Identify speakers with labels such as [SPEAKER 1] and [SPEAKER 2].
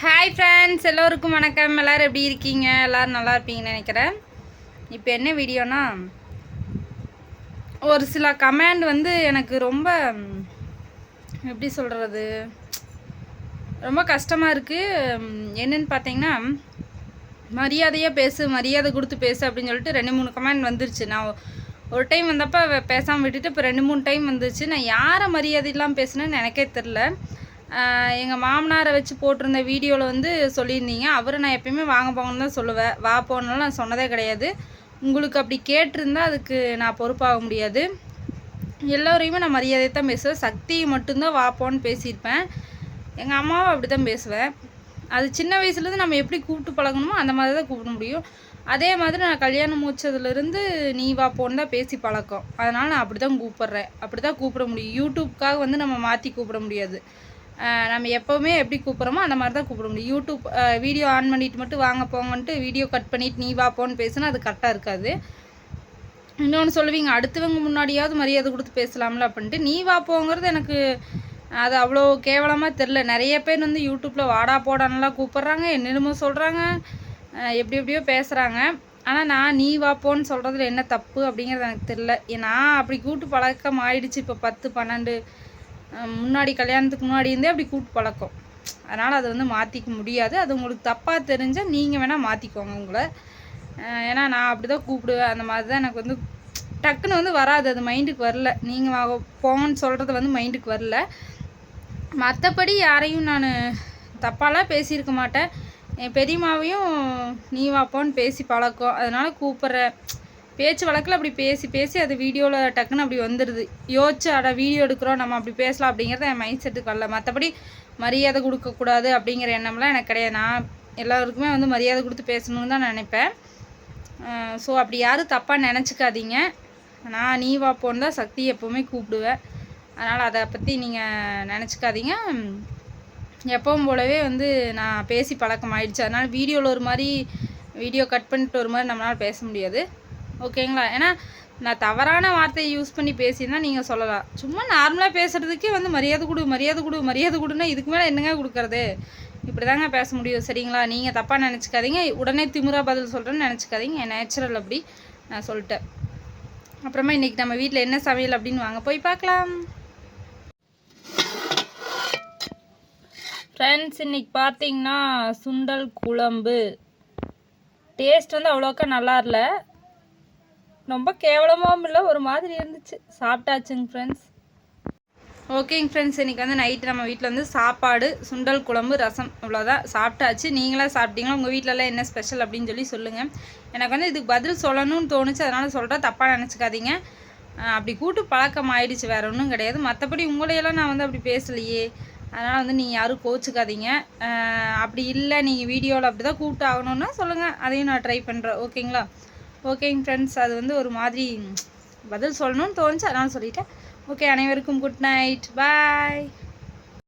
[SPEAKER 1] Hi friends எல்லோருக்கும் வணக்கம். எல்லோரும் எப்படி இருக்கீங்க? எல்லோரும் நல்லா இருப்பீங்கன்னு நினைக்கிறேன். இப்போ என்ன வீடியோனா ஒரு சில கமெண்ட் வந்து எனக்கு ரொம்ப எப்படி சொல்கிறது ரொம்ப கஷ்டமாக இருக்குது என்னென்னு பார்த்தீங்கன்னா மரியாதையாக பேசு மரியாதை கொடுத்து பேசு அப்படின்னு சொல்லிட்டு ரெண்டு மூணு கமெண்ட் வந்துருச்சு. நான் ஒரு டைம் வந்தப்போ பேசாமல் விட்டுட்டு இப்போ ரெண்டு மூணு டைம் வந்துச்சு நான் யாரை மரியாதையெல்லாம் பேசுனேன்னு எனக்கே தெரில எங்கள் மாமனாரை வச்சு போட்டிருந்த வீடியோவில் வந்து சொல்லியிருந்தீங்க. அவரை நான் எப்பயுமே வாங்க போங்கன்னு தான் சொல்லுவேன். வா போனாலும் நான் சொன்னதே கிடையாது. உங்களுக்கு அப்படி கேட்டிருந்தா அதுக்கு நான் பொறுப்பாக முடியாது. எல்லோரையுமே நான் மரியாதை தான் பேசுவேன். சக்தியை மட்டும்தான் வா போன்னு பேசியிருப்பேன். எங்கள் அம்மாவும் அப்படி தான் பேசுவேன். அது சின்ன வயசுலேருந்து நம்ம எப்படி கூப்பிட்டு பழகணுமோ அந்த மாதிரி தான் கூப்பிட முடியும். அதே மாதிரி நான் கல்யாணம் முடிச்சதுலேருந்து நீ வா போன்னு தான் பேசி பழக்கம். அதனால் நான் அப்படி தான் கூப்பிட்றேன். அப்படி தான் கூப்பிட முடியும். யூடியூப்காக வந்து நம்ம மாற்றி கூப்பிட முடியாது. நம்ம எப்போவுமே எப்படி கூப்பிட்றோமோ அந்த மாதிரி தான் கூப்பிட முடியும். யூடியூப் வீடியோ ஆன் பண்ணிட்டு மட்டும் வாங்க போங்கன்ட்டு வீடியோ கட் பண்ணிட்டு நீ வா போன்னு பேசுனா அது கரெக்டாக இருக்காது. இன்னொன்று சொல்லுவீங்க அடுத்தவங்க முன்னாடியாவது மரியாதை கொடுத்து பேசலாம்ல அப்படின்ட்டு. நீ வா போங்கிறது எனக்கு அது அவ்வளோ கேவலமாக தெரில நிறைய பேர் வந்து யூடியூப்பில் வாடா போடான்லாம் கூப்பிட்றாங்க என்னென்னமோ சொல்கிறாங்க எப்படி எப்படியோ பேசுகிறாங்க ஆனால் நான் நீ வா போன்னு சொல்கிறதுல என்ன தப்பு அப்படிங்கிறது எனக்கு தெரில நான் அப்படி கூப்பிட்டு பழக்கம் ஆயிடுச்சு இப்போ பத்து பன்னெண்டு முன்னாடி கல்யாணத்துக்கு முன்னாடி இருந்தே அப்படி கூப்பிட்டு பழக்கம். அதனால் அதை வந்து மாற்றிக்க முடியாது. அது உங்களுக்கு தப்பாக தெரிஞ்சால் நீங்கள் வேணால் மாற்றிக்கோங்க உங்களை. ஏன்னா நான் அப்படி தான் கூப்பிடுவேன். அந்த மாதிரி தான் எனக்கு வந்து டக்குன்னு வந்து வராது. அது மைண்டுக்கு வரல. நீங்கள் போங்கன்னு சொல்கிறது வந்து மைண்டுக்கு வரல. மற்றபடி யாரையும் நான் தப்பாலாம் பேசியிருக்க மாட்டேன். என் பெரியம்மாவையும் நீ வாப்போன்னு பேசி பழக்கம். அதனால் கூப்பிட்றேன். பேச்சு வழக்கில் அப்படி பேசி பேசி அது வீடியோவில் டக்குன்னு அப்படி வந்துடுது யோசிச்சு அட வீடியோ எடுக்கிறோம் நம்ம அப்படி பேசலாம் அப்படிங்கிறது என் மைண்ட் செட்டுக்கு வரல. மற்றபடி மரியாதை கொடுக்கக்கூடாது அப்படிங்கிற எண்ணம்லாம் எனக்கு கிடையாது. நான் எல்லாருக்குமே வந்து மரியாதை கொடுத்து பேசணும்னு தான் நினைப்பேன். ஸோ அப்படி யாரும் தப்பாக நினச்சிக்காதீங்க. நான் நீ வாப்போன்னு தான் சக்தி எப்போவுமே கூப்பிடுவேன். அதனால் அதை பற்றி நீங்கள் நினச்சிக்காதீங்க. எப்பவும் போலவே வந்து நான் பேசி பழக்கம் ஆயிடுச்சு அதனால் வீடியோவில் ஒரு மாதிரி வீடியோ கட் பண்ணிட்டு ஒரு மாதிரி நம்மளால் பேச முடியாது. ஓகேங்களா? ஏன்னா நான் தவறான வார்த்தையை யூஸ் பண்ணி பேசியிருந்தா நீங்கள் சொல்லலாம். சும்மா நார்மலாக பேசுகிறதுக்கே வந்து மரியாதை கொடு மரியாதை கொடு மரியாதை கொடுன்னா இதுக்கு மேலே என்னங்க கொடுக்கறது? இப்படி தாங்க பேச முடியும் சரிங்களா? நீங்கள் தப்பாக நினச்சிக்காதீங்க. உடனே திமுறா பதில் சொல்கிறேன்னு நினச்சிக்காதீங்க. என் நேச்சுரல் அப்படி நான் சொல்லிட்டேன். அப்புறமா இன்றைக்கி நம்ம வீட்டில் என்ன சமையல் அப்படின்னு வாங்க போய் பார்க்கலாம். ஃப்ரெண்ட்ஸ் இன்னைக்கு பார்த்தீங்கன்னா சுண்டல் குழம்பு. டேஸ்ட் வந்து அவ்வளோக்கா நல்லா இல்லை. ரொம்ப கேவலமாகவும் இல்லை ஒரு மாதிரி இருந்துச்சு. சாப்பிட்டாச்சுங்க ஃப்ரெண்ட்ஸ் ஓகேங்க ஃப்ரெண்ட்ஸ் இன்றைக்கி வந்து நைட்டு நம்ம வீட்டில் வந்து சாப்பாடு சுண்டல் குழம்பு ரசம் இவ்வளோதான் சாப்பிட்டாச்சு. நீங்களாம் சாப்பிட்டீங்களா? உங்கள் வீட்டிலலாம் என்ன ஸ்பெஷல் அப்படின்னு சொல்லி சொல்லுங்கள் எனக்கு வந்து இதுக்கு பதில் சொல்லணும்னு தோணுச்சு. அதனால் சொல்கிறேன் தப்பாக நினச்சிக்காதீங்க. அப்படி கூட்டு பழக்கம் ஆயிடுச்சு. வேறு ஒன்றும் கிடையாது. மற்றபடி உங்களையெல்லாம் நான் வந்து அப்படி பேசலையே. அதனால் வந்து நீங்கள் யாரும் கோச்சிக்காதீங்க. அப்படி இல்லை. நீங்கள் வீடியோவில் அப்படி தான் கூப்பிட்டு ஆகணுன்னா சொல்லுங்கள் அதையும் நான் ட்ரை பண்ணுறேன் ஓகேங்களா ஓகேங்க ஃப்ரெண்ட்ஸ் அது வந்து ஒரு மாதிரி பதில் சொல்லணும்னு தோணுச்சு அதனால் சொல்லிட்டேன். ஓகே அனைவருக்கும் குட் நைட் பாய்